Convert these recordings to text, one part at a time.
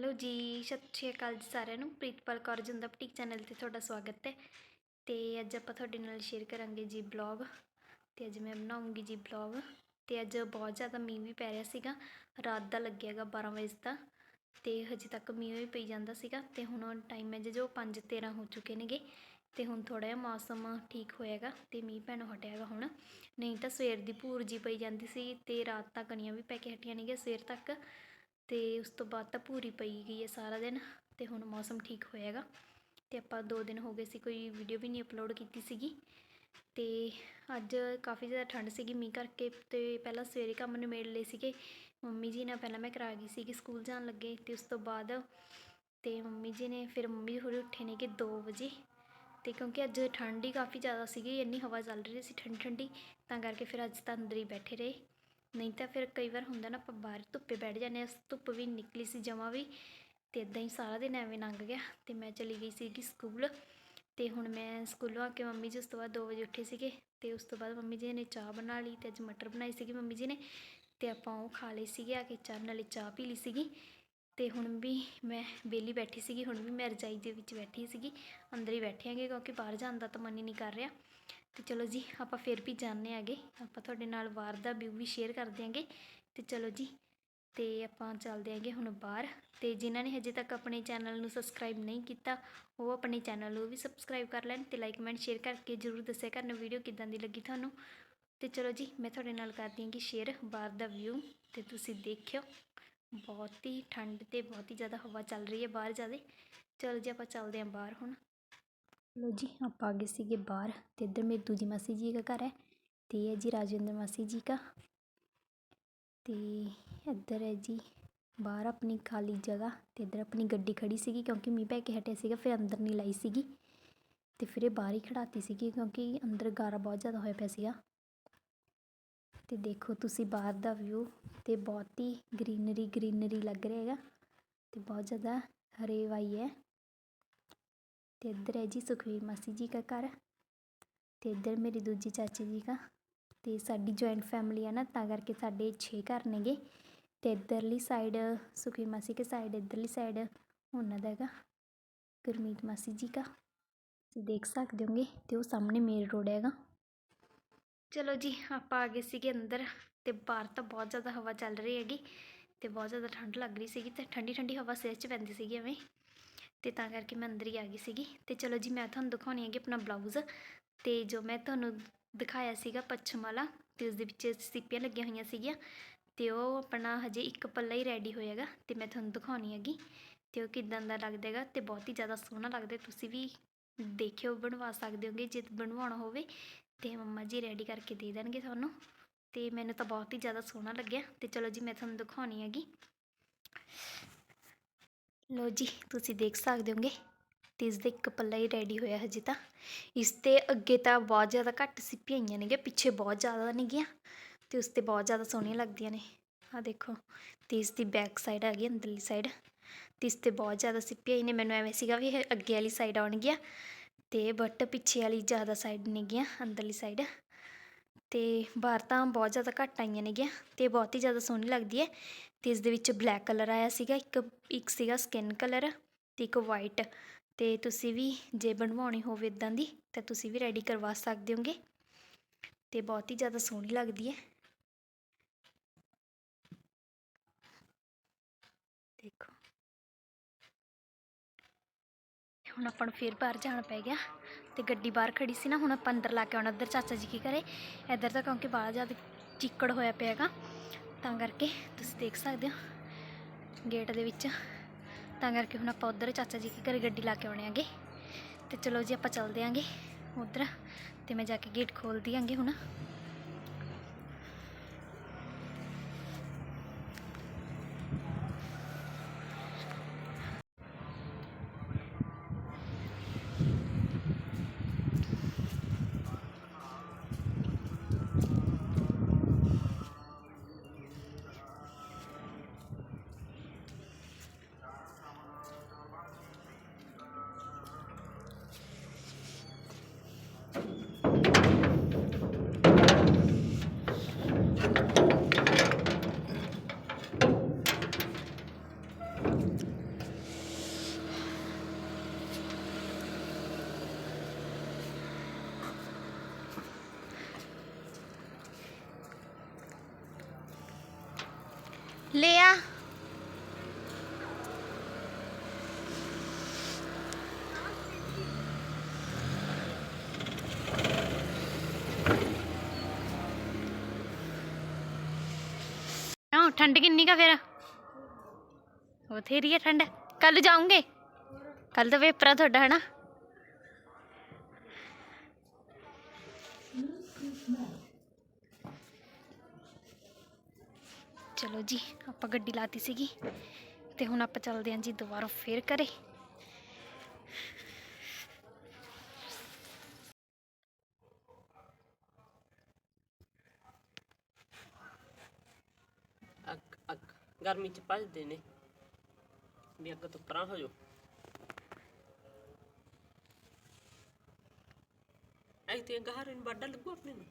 Hello ਜੀ, ਸਤਿ ਸ਼੍ਰੀ ਅਕਾਲ ਜੀ ਸਾਰਿਆਂ ਨੂੰ। ਪ੍ਰੀਤਪਾਲ ਕੌਰ ਜਿੰਦਾ ਬੁਟੀਕ ਚੈਨਲ ਤੇ ਤੁਹਾਡਾ ਸਵਾਗਤ ਹੈ। ਤੇ ਅੱਜ ਆਪਾਂ ਤੁਹਾਡੇ ਨਾਲ ਸ਼ੇਅਰ ਕਰਾਂਗੇ ਜੀ ਬਲੌਗ ਤੇ ਅੱਜ ਮੈਂ ਬਣਾਉਂਗੀ ਜੀ ਬਲੌਗ ਤੇ ਅੱਜ ਬਹੁਤ ਜ਼ਿਆਦਾ ਮੀਂਹ ਵੀ ਪੈ ਰਿਹਾ ਸੀਗਾ। ਰਾਤ ਦਾ ਲੱਗਿਆਗਾ 12 ਵਜੇ ਦਾ। ਤੇ ਹਜੇ ਤੱਕ ਮੀਂਹ ਵੀ ਪਈ ਜਾਂਦਾ ਸੀਗਾ। ਤੇ ਹੁਣ ਟਾਈਮ ਹੈ ਜੋ 5:13 ਹੋ ਚੁੱਕੇ ਨੇਗੇ। ਤੇ ਹੁਣ ਥੋੜਾ ਜਿਹਾ ਮੌਸਮ ਠੀਕ ਹੋਏਗਾ ਤੇ ਮੀਂਹ ਪੈਣੋਂ ਹਟਿਆਗਾ ਹੁਣ। ਨਹੀਂ ਤਾਂ ਸਵੇਰ ਦੀ ਭੂਰ ਜੀ ਪਈ ਜਾਂਦੀ ਸੀ। ਤੇ ਰਾਤ ਤੱਕ ਕਣੀਆਂ ਵੀ ਪੈ ਕੇ ਹਟੀਆਂ ਨੇਗੀਆਂ। ਸਵੇਰ ਤੱਕ ਅਤੇ ਉਸ ਤੋਂ ਬਾਅਦ ਤਾਂ ਭੂਰੀ ਪਈ ਗਈ ਹੈ ਸਾਰਾ ਦਿਨ ਅਤੇ ਹੁਣ ਮੌਸਮ ਠੀਕ ਹੋਇਆ ਗਾ ਅਤੇ ਆਪਾਂ ਦੋ ਦਿਨ ਹੋ ਗਏ ਸੀ, ਕੋਈ ਵੀਡੀਓ ਵੀ ਨਹੀਂ ਅਪਲੋਡ ਕੀਤੀ ਸੀਗੀ। ਅਤੇ ਅੱਜ ਕਾਫੀ ਜ਼ਿਆਦਾ ਠੰਡ ਸੀਗੀ ਮੀਂਹ ਕਰਕੇ ਅਤੇ ਪਹਿਲਾਂ ਸਵੇਰੇ ਕੰਮ ਨਿਬੇੜ ਲਏ ਸੀਗੇ। ਮੰਮੀ ਜੀ ਨਾਲ ਪਹਿਲਾਂ ਮੈਂ ਕਰਾ ਗਈ ਸੀਗੀ, ਸਕੂਲ ਜਾਣ ਲੱਗੇ ਅਤੇ ਉਸ ਤੋਂ ਬਾਅਦ ਅਤੇ ਮੰਮੀ ਜੀ ਨੇ, ਫਿਰ ਮੰਮੀ ਹੋਰੀ ਉੱਠੇ ਨੇ ਕਿ 2 ਵਜੇ। ਅਤੇ ਕਿਉਂਕਿ ਅੱਜ ਠੰਡ ਹੀ ਕਾਫੀ ਜ਼ਿਆਦਾ ਸੀਗੀ, ਇੰਨੀ ਹਵਾ ਚੱਲ ਰਹੀ ਸੀ ਠੰਡੀ ਠੰਡੀ ਤਾਂ ਕਰਕੇ ਫਿਰ ਅੱਜ ਤਾਂ ਅੰਦਰ ਹੀ ਬੈਠੇ ਰਹੇ। ਨਹੀਂ ਤਾਂ ਫਿਰ ਕਈ ਵਾਰ ਹੁੰਦਾ ਨਾ ਆਪਾਂ ਬਾਹਰ ਧੁੱਪੇ ਬੈਠ ਜਾਂਦੇ ਹਾਂ, ਧੁੱਪ ਵੀ ਨਿਕਲੀ ਸੀ ਜਮਾ ਵੀ ਤੇ ਇਦਾਂ ਹੀ ਸਾਰਾ ਦਿਨ ਐਵੇਂ ਲੰਘ ਗਿਆ ਤੇ ਮੈਂ ਚਲੀ ਗਈ ਸੀਗੀ ਸਕੂਲ ਤੇ ਹੁਣ ਮੈਂ ਸਕੂਲੋਂ ਆ ਕੇ ਮੰਮੀ ਜੀ ਉਸ ਤੋਂ ਬਾਅਦ 2 ਵਜੇ ਉੱਠੇ ਸੀਗੇ ਤੇ ਉਸ ਤੋਂ ਬਾਅਦ ਮੰਮੀ ਜੀ ਨੇ ਚਾਹ ਬਣਾ ਲਈ ਤੇ ਅੱਜ ਮਟਰ ਬਣਾਈ ਸੀਗੀ ਮੰਮੀ ਜੀ ਨੇ ਤੇ ਆਪਾਂ ਉਹ ਖਾ ਲਈ ਸੀਗੇ, ਆ ਕੇ ਚਾਹ ਨਾਲੇ ਚਾਹ ਪੀ ਲਈ ਸੀਗੀ ਤੇ ਹੁਣ ਵੀ ਮੈਂ ਵਿਹਲੀ ਬੈਠੀ ਸੀਗੀ, ਹੁਣ ਵੀ ਮੈਂ ਰਜਾਈ ਦੇ ਵਿੱਚ ਬੈਠੀ ਸੀਗੀ, ਅੰਦਰ ਹੀ ਬੈਠੇ ਆਂਗੇ ਕਿਉਂਕਿ ਬਾਹਰ ਜਾਣ ਦਾ ਤਾਂ ਮਨ ਹੀ ਨਹੀਂ ਕਰ ਰਿਹਾ। ਤੇ ਚਲੋ ਜੀ, ਆਪਾਂ ਫਿਰ ਵੀ ਜਾਣਦੇ ਆਗੇ। ਆਪਾਂ ਤੁਹਾਡੇ ਨਾਲ ਬਾਹਰ ਦਾ ਵਿਊ ਵੀ ਸ਼ੇਅਰ ਕਰ ਦਿਆਂਗੇ। ਤੇ ਚਲੋ ਜੀ, ਤੇ ਆਪਾਂ ਚੱਲਦੇ ਆਂਗੇ ਹੁਣ ਬਾਹਰ। ਤੇ ਜਿਨ੍ਹਾਂ ਨੇ ਹਜੇ ਤੱਕ ਆਪਣੇ ਚੈਨਲ ਨੂੰ ਸਬਸਕ੍ਰਾਈਬ ਨਹੀਂ ਕੀਤਾ, ਉਹ ਆਪਣੇ ਚੈਨਲ ਨੂੰ ਵੀ ਸਬਸਕ੍ਰਾਈਬ ਕਰ ਲੈਣ ਤੇ ਲਾਈਕ ਕਮੈਂਟ ਸ਼ੇਅਰ ਕਰਕੇ ਜਰੂਰ ਦੱਸਿਆ ਕਰਨ ਵੀਡੀਓ ਕਿਦਾਂ ਦੀ ਲੱਗੀ ਤੁਹਾਨੂੰ। ਤੇ ਚਲੋ ਜੀ, ਮੈਂ ਤੁਹਾਡੇ ਨਾਲ ਕਰਦੀ ਹਾਂ ਕਿ ਸ਼ੇਅਰ ਬਾਹਰ ਦਾ ਵਿਊ। ਤੇ ਤੁਸੀਂ ਦੇਖਿਓ, ਬਹੁਤ ਹੀ ਠੰਡ ਤੇ ਬਹੁਤ ਹੀ ਜ਼ਿਆਦਾ ਹਵਾ ਚੱਲ ਰਹੀ ਹੈ ਬਾਹਰ ਜਾਦੇ ਚਲੋ ਜੀ, ਆਪਾਂ ਚੱਲਦੇ ਹਾਂ ਬਾਹਰ ਹੁਣ। ਲੋ ਜੀ, ਆਪਾਂ ਆ ਗਏ ਸੀਗੇ ਬਾਹਰ ਤੇ ਇੱਧਰ ਮੇਰੀ ਦੂਜੀ ਮਾਸੀ ਜੀ ਦਾ ਘਰ ਹੈ ਤੇ ਇਹ ਹੈ ਜੀ ਰਾਜਿੰਦਰ ਮਾਸੀ ਜੀ ਦਾ। ਤੇ ਇੱਧਰ ਹੈ ਜੀ, ਬਾਹਰ ਆਪਣੀ ਖਾਲੀ ਜਗ੍ਹਾ ਤੇ ਇੱਧਰ ਆਪਣੀ ਗੱਡੀ ਖੜੀ ਸੀਗੀ ਕਿਉਂਕਿ ਮੀਂਹ ਪੈ ਕੇ ਹਟਿਆ ਸੀਗਾ, ਫਿਰ ਅੰਦਰ ਨਹੀਂ ਲਾਈ ਸੀਗੀ। ਤੇ ਫਿਰ ਇਹ ਬਾਹਰ ਹੀ ਖੜਾਤੀ ਸੀਗੀ ਕਿਉਂਕਿ ਅੰਦਰ ਗਾਰਾ ਬਹੁਤ ਜ਼ਿਆਦਾ ਹੋਇਆ ਪਿਆ ਸੀਗਾ। ਤੇ ਦੇਖੋ ਤੁਸੀਂ ਬਾਹਰ ਦਾ ਵਿਊ ਤੇ ਬਹੁਤ ਹੀ ਗ੍ਰੀਨਰੀ ਗ੍ਰੀਨਰੀ ਲੱਗ ਰਿਹਾ ਹੈਗਾ ਤੇ ਬਹੁਤ ਜ਼ਿਆਦਾ ਹਰੇਵਾਈ ਹੈ। ਤੇ ਇੱਧਰ ਹੈ ਜੀ ਸੁਖਵੀਰ ਮਾਸੀ ਜੀ ਦਾ ਘਰ ਤੇ ਇੱਧਰ ਮੇਰੀ ਦੂਜੀ ਚਾਚੀ ਜੀ ਦਾ ਤੇ ਸਾਡੀ ਜੁਆਇੰਟ ਫੈਮਿਲੀ ਆ ਨਾ, ਤਾਂ ਕਰਕੇ ਸਾਡੇ 6 ਘਰ ਨੇਗੇ ਤੇ ਇੱਧਰਲੀ ਸਾਈਡ ਸੁਖਵੀਰ ਮਾਸੀ ਕੇ ਸਾਈਡ ਇੱਧਰਲੀ ਸਾਈਡ ਉਹਨਾਂ ਦਾ ਹੈਗਾ ਗੁਰਮੀਤ ਮਾਸੀ ਜੀ ਦਾ। ਤੁਸੀਂ ਦੇਖ ਸਕਦੇ ਹੋਗੇ ਤੇ ਉਹ ਸਾਹਮਣੇ ਮੇਨ ਰੋਡ ਹੈਗਾ। ਚਲੋ ਜੀ, ਆਪਾਂ ਆ ਗਏ ਸੀਗੇ ਅੰਦਰ ਤੇ ਬਾਹਰ ਤਾਂ ਬਹੁਤ ਜ਼ਿਆਦਾ ਹਵਾ ਚੱਲ ਰਹੀ ਹੈਗੀ ਤੇ ਬਹੁਤ ਜ਼ਿਆਦਾ ਠੰਡ ਲੱਗ ਰਹੀ ਸੀਗੀ ਤੇ ਠੰਡੀ ਠੰਡੀ ਹਵਾ ਸਿਰ 'ਚ ਪੈਂਦੀ ਸੀਗੀ ਐਵੇਂ। ਤੇ ਤਾਂ ਕਰਕੇ ਮੈਂ ਅੰਦਰ ਹੀ ਆ ਗਈ ਸੀਗੀ। ਤੇ ਚਲੋ ਜੀ, ਮੈਂ ਤੁਹਾਨੂੰ ਦਿਖਾਉਣੀ ਹੈਗੀ ਆਪਣਾ ਬਲਾਊਜ਼ ਤੇ ਜੋ ਮੈਂ ਤੁਹਾਨੂੰ ਦਿਖਾਇਆ ਸੀਗਾ ਪੱਛਮ ਵਾਲਾ ਤੇ ਉਸ ਦੇ ਵਿੱਚ ਸਿੱਪੀਆਂ ਲੱਗੀਆਂ ਹੋਈਆਂ ਸੀਗੀਆਂ ਤੇ ਉਹ ਆਪਣਾ ਹਜੇ ਇੱਕ ਪੱਲਾ ਹੀ ਰੈਡੀ ਹੋਏਗਾ ਤੇ ਮੈਂ ਤੁਹਾਨੂੰ ਦਿਖਾਉਣੀ ਹੈਗੀ ਤੇ ਉਹ ਕਿਦਾਂ ਦਾ ਲੱਗਦਾ ਹੈਗਾ ਤੇ ਬਹੁਤ ਹੀ ਜ਼ਿਆਦਾ ਸੋਹਣਾ ਲੱਗਦਾ ਤੁਸੀਂ ਵੀ ਦੇਖਿਓ, ਬਣਵਾ ਸਕਦੇ ਹੋਗੇ, ਜੇ ਬਣਵਾਉਣਾ ਹੋਵੇ ਤੇ ਮੰਮਾ ਜੀ ਰੈਡੀ ਕਰਕੇ ਦੇ ਦੇਣਗੇ ਤੁਹਾਨੂੰ ਤੇ ਮੈਨੂੰ ਤਾਂ ਬਹੁਤ ਹੀ ਜ਼ਿਆਦਾ ਸੋਹਣਾ ਲੱਗਿਆ ਤੇ ਚਲੋ ਜੀ, ਮੈਂ ਤੁਹਾਨੂੰ ਦਿਖਾਉਣੀ ਹੈਗੀ। ਲੋ ਜੀ, ਤੁਸੀਂ ਦੇਖ ਸਕਦੇ ਹੋਗੇ, ਤੇ ਇਸ ਦਾ ਇੱਕ ਪੱਲਾ ਹੀ ਰੈਡੀ ਹੋਇਆ ਹਜੇ ਤਾਂ। ਇਸ ਤੇ ਅੱਗੇ ਤਾਂ ਬਹੁਤ ਜ਼ਿਆਦਾ ਘੱਟ ਸਿੱਪੀਆਂ ਆਈਆਂ ਨੇਗੀਆਂ, ਪਿੱਛੇ ਬਹੁਤ ਜ਼ਿਆਦਾ ਨੇਗੀਆਂ, ਤੇ ਉਸ ਤੇ ਬਹੁਤ ਜ਼ਿਆਦਾ ਸੋਹਣੀਆਂ ਲੱਗਦੀਆਂ ਨੇ। ਆ ਦੇਖੋ, ਤੇ ਇਸ ਦੀ ਬੈਕ ਸਾਈਡ ਆ ਗਈ, ਅੰਦਰਲੀ ਸਾਈਡ ਤੇ ਇਸ ਤੇ ਬਹੁਤ ਜ਼ਿਆਦਾ ਸਿੱਪੀਆਂ ਆਈ ਨੇ, ਮੈਨੂੰ ਐਵੇਂ ਸੀਗਾ ਵੀ ਇਹ ਅੱਗੇ ਵਾਲੀ ਸਾਈਡ ਆਉਣਗੀਆਂ, ਤੇ ਬਟ ਪਿੱਛੇ ਵਾਲੀ ਜ਼ਿਆਦਾ ਸਾਈਡ ਨੇਗੀਆਂ, ਅੰਦਰਲੀ ਸਾਈਡ ਤੇ ਬਾਹਰ ਤਾਂ ਬਹੁਤ ਜ਼ਿਆਦਾ ਘੱਟ ਆਈਆਂ ਨੇਗੀਆਂ ਤੇ ਬਹੁਤ ਹੀ ਜ਼ਿਆਦਾ ਸੋਹਣੀ ਲੱਗਦੀ ਹੈ ਤੇ ਇਸ ਦੇ ਵਿੱਚ ਬਲੈਕ ਕਲਰ ਆਇਆ ਸੀਗਾ, ਇੱਕ ਇੱਕ ਸੀਗਾ ਸਕਿਨ ਕਲਰ ਤੇ ਇੱਕ ਵਾਈਟ ਤੇ ਤੁਸੀਂ ਵੀ ਜੇ ਬਣਵਾਉਣੀ ਹੋਵੇ ਇਦਾਂ ਦੀ ਤਾਂ ਤੁਸੀਂ ਵੀ ਰੈਡੀ ਕਰਵਾ ਸਕਦੇ ਹੋਗੇ ਤੇ ਬਹੁਤ ਹੀ ਜ਼ਿਆਦਾ ਸੋਹਣੀ ਲੱਗਦੀ ਹੈ। ਦੇਖੋ। ਹੁਣ ਆਪਾਂ ਨੂੰ ਫੇਰ ਬਾਹਰ ਜਾਣਾ ਪੈ ਗਿਆ। ਤੇ ਗੱਡੀ ਬਾਹਰ ਖੜੀ ਸੀ ਨਾ, ਹੁਣ ਆਪਾਂ ਅੰਦਰ ਲਾ ਕੇ ਆਉਣਾ। ਇੱਧਰ ਚਾਚਾ ਜੀ ਕੀ ਕਰੇ? ਇੱਧਰ ਤਾਂ ਕਿਉਂਕਿ ਬਾਹਰ ਜ਼ਿਆਦਾ ਚਿੱਕੜ ਹੋਇਆ ਪਿਆ ਹੈਗਾ। ਤਾਂ ਕਰਕੇ ਤੁਸੀਂ ਦੇਖ ਸਕਦੇ ਹੋ ਗੇਟ ਦੇ ਵਿੱਚ। ਤਾਂ ਕਰਕੇ ਹੁਣ ਆਪਾਂ ਉੱਧਰ ਚਾਚਾ ਜੀ ਕੀ ਘਰੇ ਗੱਡੀ ਲਾ ਕੇ ਆਉਣੇ ਆਗੇ ਤੇ ਚਲੋ ਜੀ ਆਪਾਂ ਚੱਲਦੇ ਆਂਗੇ ਉਧਰ ਤੇ ਮੈਂ ਜਾ ਕੇ ਗੇਟ ਖੋਲਦੀ ਆਂਗੇ ਹੁਣ। ਲੈ ਆ ਕਿਉਂ? ਠੰਡ ਕਿੰਨੀ ਕਾ ਫਿਰ? ਬਥੇਰੀ ਹੈ ਠੰਡ। ਕੱਲ ਜਾਉਂਗੇ ਕੱਲ ਤਾਂ ਪੇਪਰ ਤੁਹਾਡਾ ਹਨਾ ਚਲੋ ਜੀ ਆਪਾਂ ਗੱਡੀ ਲਾਤੀ ਸੀਗੀ ਤੇ ਹੁਣ ਆਪਾਂ ਚੱਲਦੇ ਆਂ ਜੀ ਦੁਬਾਰਾ ਫੇਰ ਕਰੇ ਅੱਗ ਅੱਗ ਗਰਮੀ ਚ ਭੱਜਦੇ ਨੇ। ਵੀ ਅੱਗ ਤੋਂ ਪਰਾਂ ਹੋ ਜਾਓ। ਐ ਤੇ ਗਹਾਰੇ ਨੂੰ ਵੱਡਾ ਲੱਗੂ ਆਪਣੇ ਨੂੰ।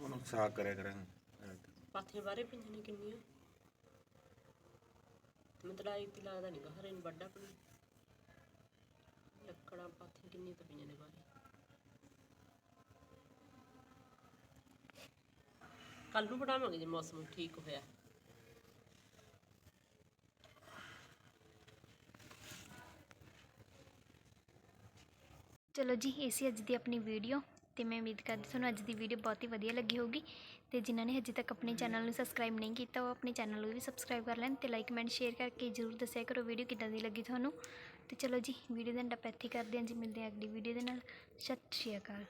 ਉਹਨੂੰ ਸਾਗ ਕਰਿਆ ਕਰਾਂਗੇ? ਪਾਥੀਆਂ ਬਾਰੇ ਪਈਆਂ ਨੇ ਕਿੰਨੀਆਂ ਮਤਲਬ ਆਈ ਤੇ ਲੱਗਦਾ ਨਹੀਂ ਗਹਾਰੇ ਨੂੰ ਵੱਡਾ ਆਪਣੀ। ਲੱਕੜਾਂ ਪਾਥੀਆਂ ਕਿੰਨੀਆਂ ਤਾਂ ਪਈਆਂ ਨੇ ਬਾਰੇ ਕੱਲ ਨੂੰ ਬਣਾਵਾਂਗੇ ਜੇ ਮੌਸਮ ਠੀਕ ਹੋਇਆ। ਚਲੋ ਜੀ, ਇਹ ਸੀ ਅੱਜ ਦੀ ਆਪਣੀ ਵੀਡੀਓ ਤੇ ਮੈਂ ਉਮੀਦ ਕਰਦੀ ਤੁਹਾਨੂੰ ਅੱਜ ਦੀ ਵੀਡੀਓ ਬਹੁਤ ਹੀ ਵਧੀਆ ਲੱਗੀ ਹੋਊਗੀ। ਅਤੇ ਜਿਨ੍ਹਾਂ ਨੇ ਹਜੇ ਤੱਕ ਆਪਣੇ ਚੈਨਲ ਨੂੰ ਸਬਸਕ੍ਰਾਈਬ ਨਹੀਂ ਕੀਤਾ, ਉਹ ਆਪਣੇ ਚੈਨਲ ਨੂੰ ਵੀ ਸਬਸਕ੍ਰਾਈਬ ਕਰ ਲੈਣ ਅਤੇ ਲਾਈਕ ਕਮੈਂਟ ਸ਼ੇਅਰ ਕਰਕੇ ਜਰੂਰ ਦੱਸਿਆ ਕਰੋ ਵੀਡੀਓ ਕਿੱਦਾਂ ਦੀ ਲੱਗੀ ਤੁਹਾਨੂੰ। ਅਤੇ ਚਲੋ ਜੀ ਵੀਡੀਓ ਦਾ ਐਂਡ ਆਪਾਂ ਇੱਥੇ ਕਰਦੇ ਹਾਂ ਜੀ, ਮਿਲਦੇ ਹਾਂ ਅਗਲੀ ਵੀਡੀਓ ਦੇ ਨਾਲ। ਸਤਿ ਸ਼੍ਰੀ ਅਕਾਲ।